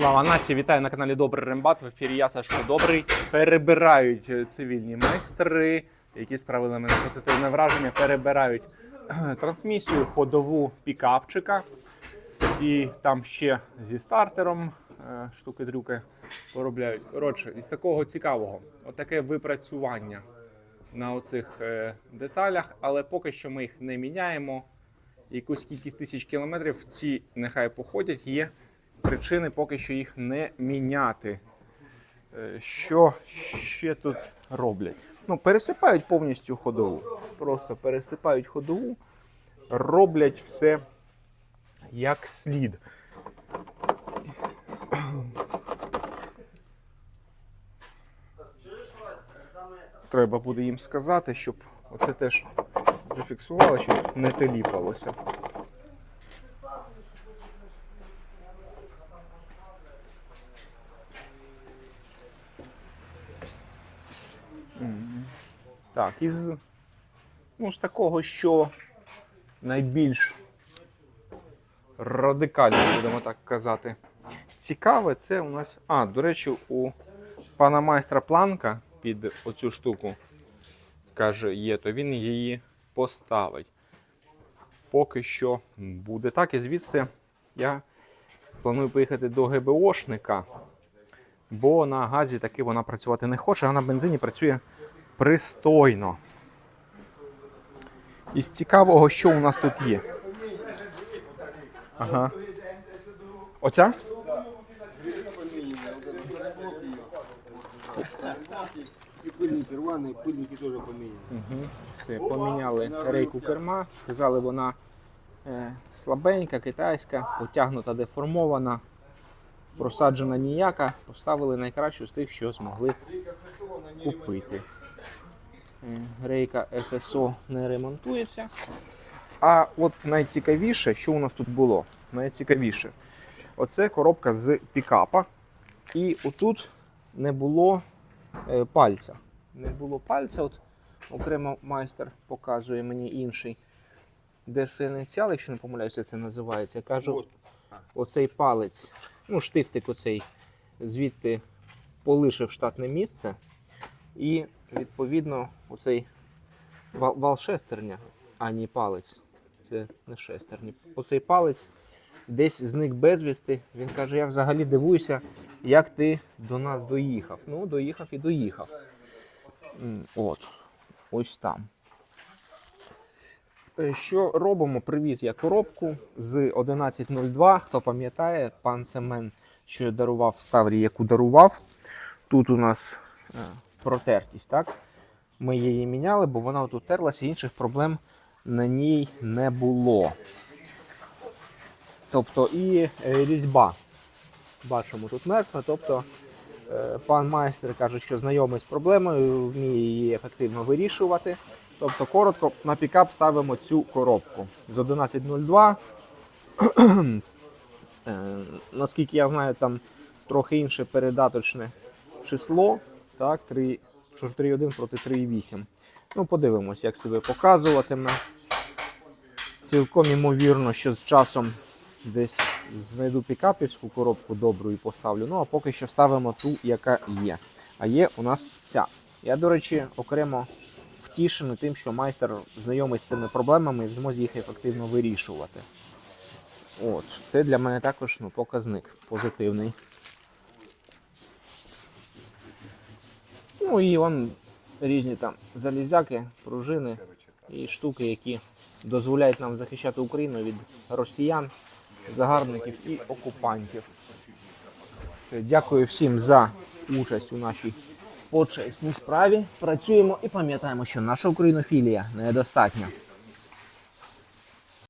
Слава нації! Вітаю на каналі Добрий Рембат. В ефірі я Сашко Добрий. Перебирають цивільні майстри, які справили мене позитивне враження. Перебирають трансмісію ходову пікапчика. І там ще зі стартером е, штуки-дрюки поробляють. Коротше, із такого цікавого, отаке випрацювання на оцих е, деталях, але поки що ми їх не міняємо. Якусь кількість тисяч кілометрів ці нехай походять. Є причини поки що їх не міняти. Е, Що ще тут роблять? Ну, пересипають повністю ходову. Просто пересипають ходову, роблять все як слід. Треба буде їм сказати, щоб оце теж зафіксували, щоб не теліпалося. Так, із ну, з такого, що найбільш радикально, будемо так казати, цікаве, це у нас. А, до речі, у пана майстра планка під оцю штуку каже, є, то він її поставить. Поки що буде так, і звідси я планую поїхати до ГБОшника, бо на газі таки вона працювати не хоче, а на бензині працює пристойно. Із цікавого, що у нас тут є. Ага. Оця? И пыльники рваные, пыльники тоже поменяны. Угу. Все, поміняли рейку керма, сказали, вона е, слабенька, китайська, потягнута, деформована, просаджена ніяка. Поставили найкращу з тих, що змогли купити. Рейка ФСО не ремонтується. А от найцікавіше, що у нас тут було? Найцікавіше. Оце коробка з пікапа. І отут не було е, пальця. Не було пальця. От окремо майстер показує мені інший диференціал, якщо не помиляюся, це називається. Я кажу, оцей палець, ну, штифтик оцей, звідти полишив штатне місце. І відповідно оцей вал, вал шестерня, а не палець. Це не шестерня. Оцей палець десь зник безвісти. Він каже: я взагалі дивуюся, як ти до нас доїхав. Ну, доїхав і доїхав. От, ось там. Е, Що робимо? Привіз я коробку з 1102. Хто пам'ятає, пан Семен, що я дарував Ставрі, яку дарував. Тут у нас е, протертість, так? Ми її міняли, бо вона тут терлася, інших проблем на ній не було. Тобто і е, різьба. Бачимо тут мертва. Тобто пан майстер каже, що знайомий з проблемою, вміє її ефективно вирішувати. Тобто, коротко, на пікап ставимо цю коробку з 11.02. Е, Наскільки я знаю, там трохи інше передаточне число. Так, 3, що ж 3.1 проти 3.8. Ну, подивимось, як себе показуватиме. Цілком імовірно, що з часом десь знайду пікапівську коробку добру і поставлю. Ну, а поки що ставимо ту, яка є. А є у нас ця. Я, до речі, окремо втішений тим, що майстер знайомий з цими проблемами і в змозі їх ефективно вирішувати. От, це для мене також ну, показник позитивний. Ну і вон різні там залізяки, пружини і штуки, які дозволяють нам захищати Україну від росіян, загарбників і окупантів. Дякую всім за участь у нашій почесній справі. Працюємо і пам'ятаємо, що наша українофілія недостатня.